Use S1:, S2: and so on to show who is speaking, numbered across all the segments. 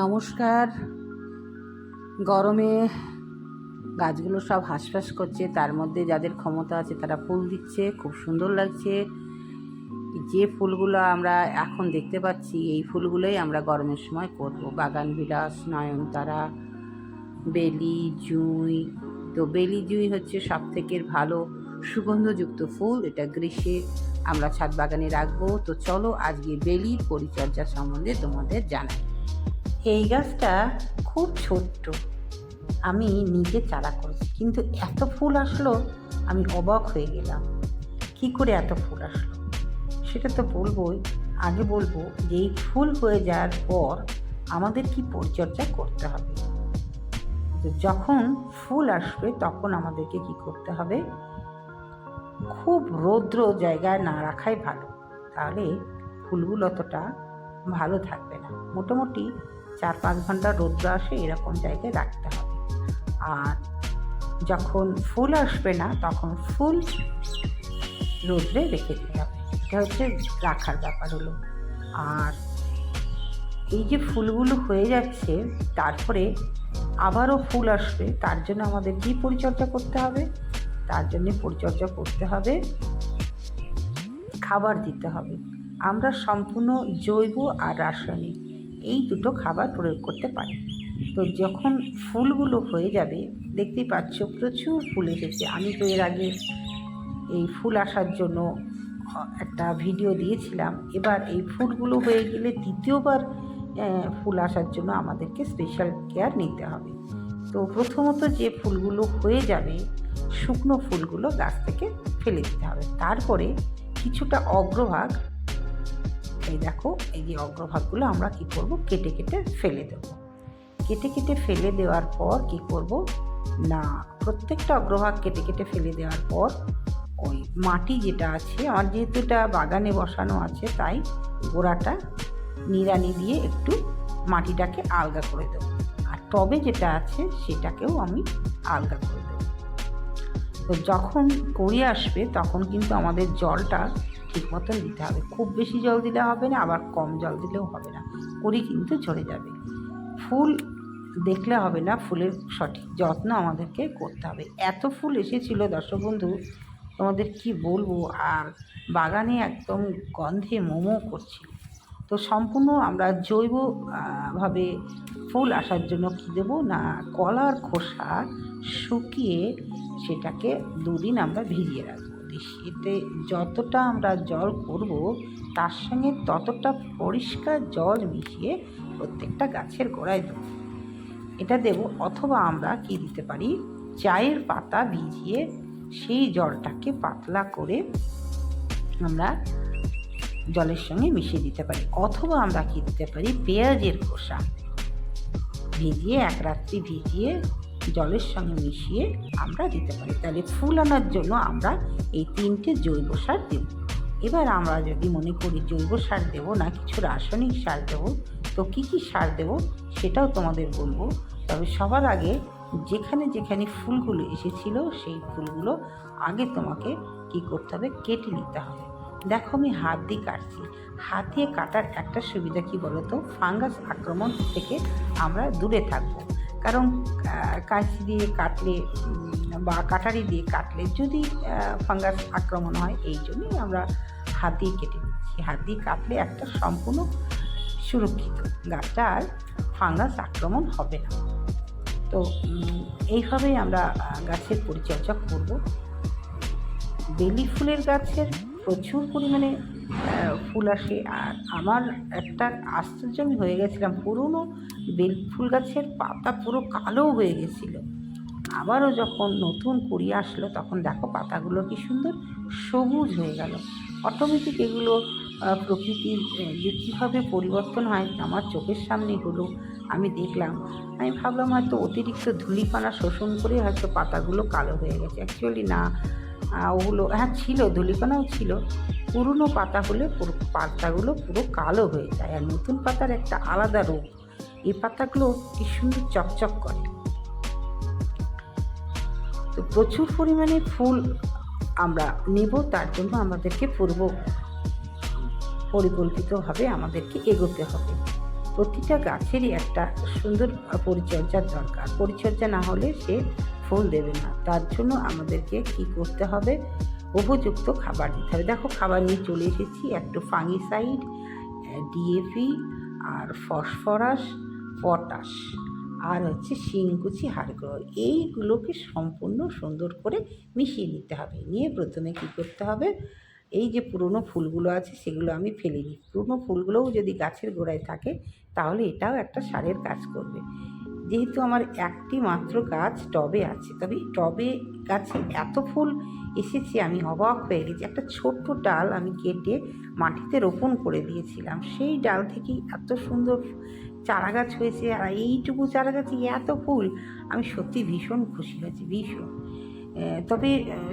S1: নমস্কার। গরমে গাছগুলো সব হাঁসফাঁস করছে, তার মধ্যে যাদের ক্ষমতা আছে তারা ফুল দিচ্ছে, খুব সুন্দর লাগছে। যে ফুলগুলো আমরা এখন দেখতে পাচ্ছি, এই ফুলগুলোই আমরা গরমের সময় করব। বাগান বিলাস, নয়নতারা, বেলি, জুঁই। তো বেলি, জুঁই হচ্ছে সব থেকে ভালো সুগন্ধযুক্ত ফুল, এটা গ্রীষ্মে আমরা ছাদ বাগানে রাখব। তো চলো আজকে বেলির পরিচর্যা সম্বন্ধে তোমাদের জানাই। এই গাছটা খুব ছোট্ট। আমি নিজে চারা করেছি, কিন্তু এত ফুল আসলো, আমি অবাক হয়ে গেলাম। কি করে এত ফুল আসলো? সেটা তো বলবোই, আগে বলব যে এই ফুল হয়ে যাওয়ার পর আমাদের কি পরিচর্যা করতে হবে? যখন ফুল আসবে, তখন আমাদেরকে কি করতে হবে? খুব রৌদ্র জায়গায় না রাখাই ভালো, তাহলে ফুলগুলো অতটা ভালো থাকবে না। মোটামুটি চার পাঁচ ঘণ্টা রৌদ্র আসে, এরকম জায়গায় রাখতে হবে। আর যখন ফুল আসবে না, তখন ফুল রোদ্রে রেখে দিতে হবে। এটা হচ্ছে রাখার ব্যাপার হলো। আর এই যে ফুলগুলো হয়ে যাচ্ছে, তারপরে আবারও ফুল আসবে, তার জন্য আমাদের কি পরিচর্যা করতে হবে? তার জন্য পরিচর্যা করতে হবে, খাবার দিতে হবে। আমরা সম্পূর্ণ জৈব আর রাসায়নিক। এই দুটো খাবার প্রয়োগ করতে পারি। তো যখন ফুলগুলো হয়ে যাবে, দেখতেই পাচ্ছ প্রচুর ফুল এসেছে। আমি তো এর আগে এই ফুল আসার জন্য একটা ভিডিও দিয়েছিলাম। এবার এই ফুলগুলো হয়ে গেলে দ্বিতীয়বার ফুল আসার জন্য আমাদেরকে স্পেশাল কেয়ার নিতে হবে। তো প্রথমত যে ফুলগুলো হয়ে যাবে, শুকনো ফুলগুলো গাছ থেকে ফেলে দিতে হবে। তারপরে কিছুটা অগ্রভাগ এই দেখো, এই যে অগ্রভাগগুলো আমরা কি করব? কেটে কেটে ফেলে দেব। কেটে কেটে ফেলে দেওয়ার পর কি করব? না, প্রত্যেকটা অগ্রভাগ কেটে কেটে ফেলে দেওয়ার পর ওই মাটি যেটা আছে আমার যেহেতু এটা বাগানে বসানো আছে, তাই গোড়াটা নিড়ানি দিয়ে একটু মাটিটাকে আলগা করে দেবো। আর টবে যেটা আছে, সেটাকেও আমি আলগা করে দেবো। তো যখন কড়ি আসবে, তখন কিন্তু আমাদের জলটা ঠিক মতন দিতে হবে। খুব বেশি জল দিলে হবে না, আবার কম জল দিলেও হবে না। করি কিন্তু ঝরে যাবে। ফুল দেখলে হবে না, ফুলের সঠিক যত্ন আমাদেরকে করতে হবে। এত ফুল এসেছিল দর্শক বন্ধু, তোমাদের কি বলব? আর বাগানে একদম গন্ধে মোমো করছিল। তো সম্পূর্ণ আমরা জৈব ভাবে ফুল আসার জন্য কী দেবো? না, কলার খোসা শুকিয়ে সেটাকে দুদিন আমরা ভিজিয়ে রাখব। শীতে যতটা আমরা জল করব, তার সঙ্গে ততটা পরিষ্কার জল মিশিয়ে প্রত্যেকটা গাছের গোড়ায় দেবো। এটা দেব অথবা আমরা কি দিতে পারি, চায়ের পাতা ভিজিয়ে সেই জলটাকে পাতলা করে আমরা জলের সঙ্গে মিশিয়ে দিতে পারি। অথবা আমরা কি দিতে পারি, পেঁয়াজের খোসা ভিজিয়ে এক রাত্রি ভিজিয়ে জলের সঙ্গে মিশিয়ে আমরা দিতে পারি। তাহলে ফুল আনার জন্য আমরা এই তিনটে জৈব সার দেব। এবার আমরা যদি মনে করি জৈব সার দেবো না, কিছু রাসায়নিক সার দেবো, তো কী কী সার দেবো সেটাও তোমাদের বলব। তবে সবার আগে যেখানে যেখানে ফুলগুলো এসেছিল, সেই ফুলগুলো আগে তোমাকে কি করতে হবে, কেটে নিতে হবে। দেখো আমি হাত দিয়ে কাটছি। হাত দিয়ে কাটার একটা সুবিধা কি বলতো? ফাঙ্গাস আক্রমণ থেকে আমরা দূরে থাকব। কারণ কাঁচি দিয়ে কাটলে বা কাটারি দিয়ে কাটলে যদি ফাঙ্গাস আক্রমণ হয়, এই জন্যই আমরা হাত দিয়ে কেটে নিচ্ছি। হাত দিয়ে কাটলে একটা সম্পূর্ণ সুরক্ষিত গাছটা আর ফাঙ্গাস আক্রমণ হবে না। তো এইভাবেই আমরা গাছের পরিচর্যা করব। বেলি ফুলের গাছের প্রচুর পরিমাণে ফুল আসে। আর আমার একটা আশ্চর্য আমি হয়ে গেছিলাম। পুরনো বেল ফুল গাছের পাতা পুরো কালো হয়ে গেছিল। আবারও যখন নতুন কুড়ি আসলো, তখন দেখো পাতাগুলো কি সুন্দর সবুজ হয়ে গেল। অটোমেটিক এগুলো প্রকৃতির যে কীভাবে পরিবর্তন হয় আমার চোখের সামনে হলো আমি দেখলাম। আমি ভাবলাম হয়তো অতিরিক্ত ধুলিপানা শোষণ করে হয়তো পাতাগুলো কালো হয়ে গেছে। অ্যাকচুয়ালি না ওগুলো হ্যাঁ ছিল, ধুলিপানাও ছিল। পুরনো পাতা হলে পুরো পাতাগুলো পুরো কালো হয়ে যায়। আর নতুন পাতার একটা আলাদা রোগ এই পাতাগুলো কি সুন্দর চকচক করে। তো প্রচুর পরিমাণে ফুল আমরা নেব, তার জন্য আমাদেরকে পূর্ব পরিকল্পিতভাবে আমাদেরকে এগোতে হবে। প্রতিটা গাছেরই একটা সুন্দর পরিচর্যার দরকার। পরিচর্যা না হলে সে ফুল দেবে না। তার জন্য আমাদেরকে কি করতে হবে? উপযুক্ত খাবার দিতে হবে। দেখো, খাবার নিয়ে চলে এসেছি। একটু ফাঙ্গিসাইড ডিএপি আর ফসফরাস পটাশ, আর হচ্ছে শিংকুচি হাড়গুঁড়ো। এইগুলোকে সম্পূর্ণ সুন্দর করে মিশিয়ে নিতে হবে। নিয়ে প্রথমে কি করতে হবে, এই যে পুরনো ফুলগুলো আছে সেগুলো আমি ফেলে দিই পুরনো ফুলগুলোও যদি গাছের গোড়ায় থাকে, তাহলে এটাও একটা সারের কাজ করবে। যেহেতু আমার একটি মাত্র গাছ টবে আছে, তবে টবে গাছে এত ফুল এসেছে, আমি অবাক হয়ে গেছি। একটা ছোট্ট ডাল আমি কেটে মাটিতে রোপণ করে দিয়েছিলাম। সেই ডাল থেকেই এত সুন্দর চারা গাছ হয়েছে আর এইটুকু চারা গাছে এত ফুল, আমি সত্যি ভীষণ খুশি হয়েছি, ভীষণ। তবে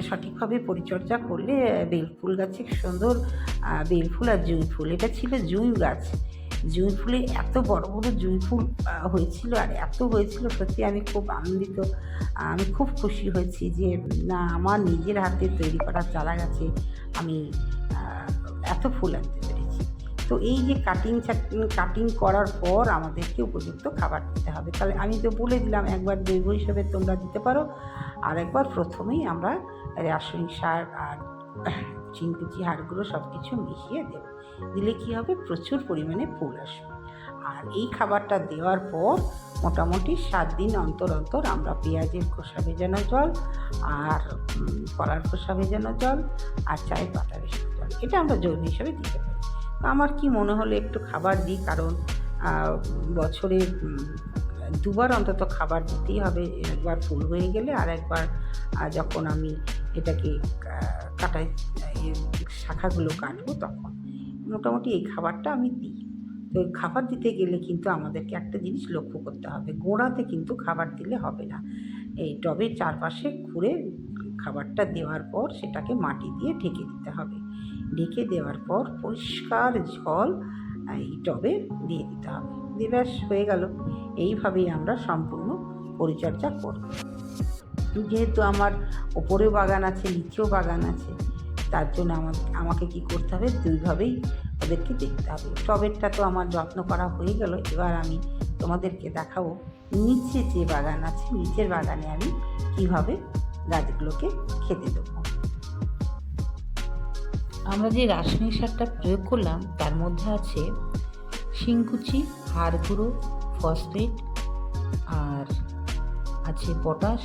S1: সঠিকভাবে পরিচর্যা করলে বেলফুল গাছে সুন্দর বেলফুল আর জুঁই ফুল। এটা ছিল জুঁই গাছ। জুঁই ফুলে এত বড় বড় জুঁই ফুল হয়েছিল আর এত হয়েছিল, সত্যি আমি খুব আনন্দিত। আমি খুব খুশি হয়েছি যে, না, আমার নিজের হাতে তৈরি করা চারা গাছে আমি এত ফুল আনতে পেরেছি। তো এই যে কাটিং কাটিং করার পর আমাদেরকে উপযুক্ত খাবার দিতে হবে। তাহলে আমি তো বলে দিলাম, একবার জৈব হিসেবে তোমরা দিতে পারো। আর একবার প্রথমেই আমরা রাসায়নিক সার আর চিনকুচি হাড়গুলো সব কিছু মিশিয়ে দেবো। দিলে কি হবে? প্রচুর পরিমাণে ফুল আসবে। আর এই খাবারটা দেওয়ার পর মোটামুটি সাত দিন অন্তর অন্তর আমরা পেঁয়াজের খোসা ভেজানো জল আর কলার খোসা ভেজানো জল আর চায়ের পাতা ভেজানো জল। এটা আমরা জৈব হিসাবে দিতে পারি। আমার কি মনে হলো একটু খাবার দিই? কারণ বছরে দুবার অন্তত খাবার দিতেই হবে। একবার ফুল হয়ে গেলে আর একবার যখন আমি এটাকে কাটাই শাখাগুলো কাটবো তখন। মোটামুটি এই খাবারটা আমি দিই। তো খাবার দিতে গেলে কিন্তু আমাদেরকে একটা জিনিস লক্ষ্য করতে হবে। গোড়াতে কিন্তু খাবার দিলে হবে না। এই টবের চারপাশে ঘুরে খাবারটা দেওয়ার পর সেটাকে মাটি দিয়ে ঢেকে দিতে হবে। ঢেকে দেওয়ার পর পরিষ্কার জল এই টবে দিয়ে দিতে হবে। দিয়ে ব্যাস, হয়ে গেল। এইভাবেই আমরা সম্পূর্ণ পরিচর্যা করব। যেহেতু আমার ওপরেও বাগান আছে, নিচেও বাগান আছে, তার জন্য আমার আমাকে কি করতে হবে? দুইভাবেই ওদেরকে দেখতে হবে। টবেরটা তো আমার যত্ন করা হয়ে গেল। এবার আমি তোমাদেরকে দেখাবো নিচে যে বাগান আছে, নিচের বাগানে আমি কীভাবে গাছগুলোকে খেতে দেবো। আমরা যে রাসায়নিক সারটা প্রয়োগ করলাম, তার মধ্যে আছে শিংকুচি হাড় গুঁড়ো ফসফেট, আর আছে পটাশ,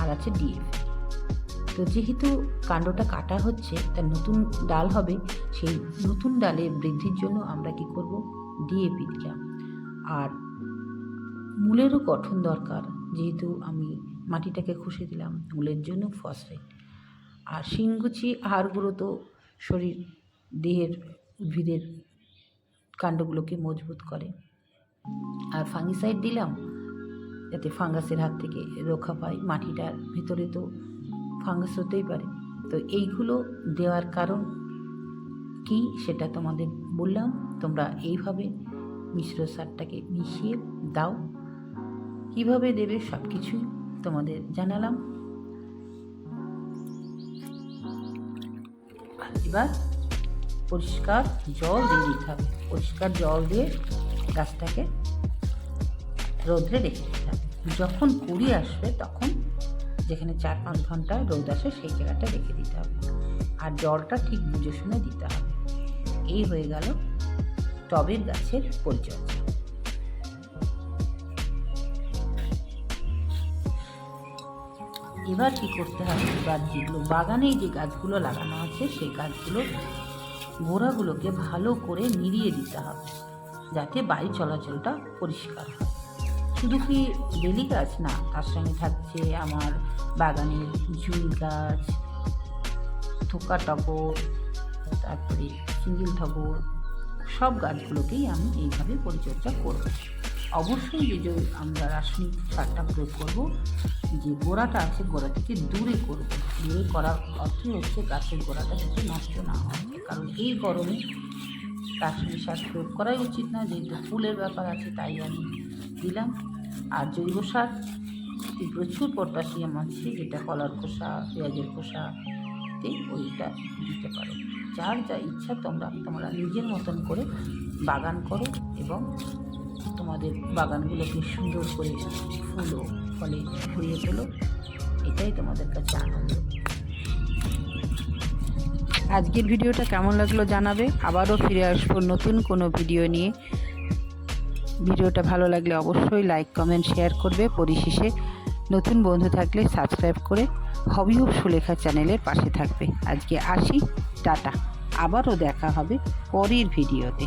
S1: আর আছে ডিএফ তো যেহেতু কাণ্ডটা কাটা হচ্ছে তার নতুন ডাল হবে, সেই নতুন ডালের বৃদ্ধির জন্য আমরা কি করব? ডিএপি দিলাম। আর মূলেরও গঠন দরকার, যেহেতু আমি মাটিটাকে খুশে দিলাম, মূলের জন্য ফসফেট। আর শিংগুচি হাড়গুলো তো শরীর, দেহের উদ্ভিদের কাণ্ডগুলোকে মজবুত করে। আর ফাঙ্গিসাইড দিলাম, যাতে ফাঙ্গাসের হাত থেকে রক্ষা পায়। মাটিটার ভিতরে তো ফাঙ্গাস হতেই পারে। তো এইগুলো দেওয়ার কারণ কি সেটা তোমাদের বললাম। তোমরা এইভাবে মিশ্র সারটাকে মিশিয়ে দাও। কীভাবে দেবে সব কিছুই তোমাদের জানালাম। এবার পরিষ্কার জল দিয়ে দিতে হবে। পরিষ্কার জল দিয়ে গাছটাকে রোদ্রে রেখে দিতে হবে। যখন কুড়ি আসবে, তখন যেখানে চার পাঁচ ঘণ্টা রোদ আসে, সেই জায়গাটা রেখে দিতে হবে। আর জলটা ঠিক বুঝে শুনে দিতে হবে। এই হয়ে গেল টবের গাছের পরিচর্যা। এবার কি করতে হবে? এবার যেগুলো বাগানে যে গাছগুলো লাগানো আছে, সেই গাছগুলো গোড়াগুলোকে ভালো করে নিড়িয়ে দিতে হবে, যাতে বায়ু চলাচলটা পরিষ্কার হয়। শুধু কি বেলি গাছ না, তার সঙ্গে থাকছে আমার বাগানের জুই গাছ, থোকা টগর, তারপরে সিঙ্গেল টগর, সব গাছগুলোকেই আমি এইভাবে পরিচর্যা করব। অবশ্যই যে যে আমরা রাসায়নিক সারটা প্রয়োগ করব, যে গোড়াটা আছে গোড়া থেকে দূরে করব। দূরে করার অর্থই হচ্ছে গাছের গোড়াটা যাতে নষ্ট না হয়। কারণ এই গরমে রাসায়নিক সার প্রয়োগ করাই উচিত না, যেহেতু ফুলের ব্যাপার আছে তাই আমি দিলাম। আর জৈব সার প্রচুর পটাশিয়াম আছে, যেটা কলার খোসা, পেঁয়াজের খোসাতে ওইটা দিতে পারো। যার যা ইচ্ছা তোমরা তোমরা নিজের মতন করে বাগান করো এবং তোমাদের বাগানগুলোকে সুন্দর করে ফুল ফলে ভরিয়ে তোলো। এটাই তোমাদের কাছে আনন্দ। আজকের ভিডিওটা কেমন লাগল জানাবে? আবারও ফিরে আসব নতুন কোনো ভিডিও নিয়ে। ভিডিওটা ভালো লাগলে অবশ্যই লাইক, কমেন্ট, শেয়ার করবে পরিশেষে। নতুন বন্ধু থাকলে সাবস্ক্রাইব করে হবি সুলেখা চ্যানেলের পাশে থাকবে। আজকে আসি, টাটা। আবারও দেখা হবে পরের ভিডিওতে।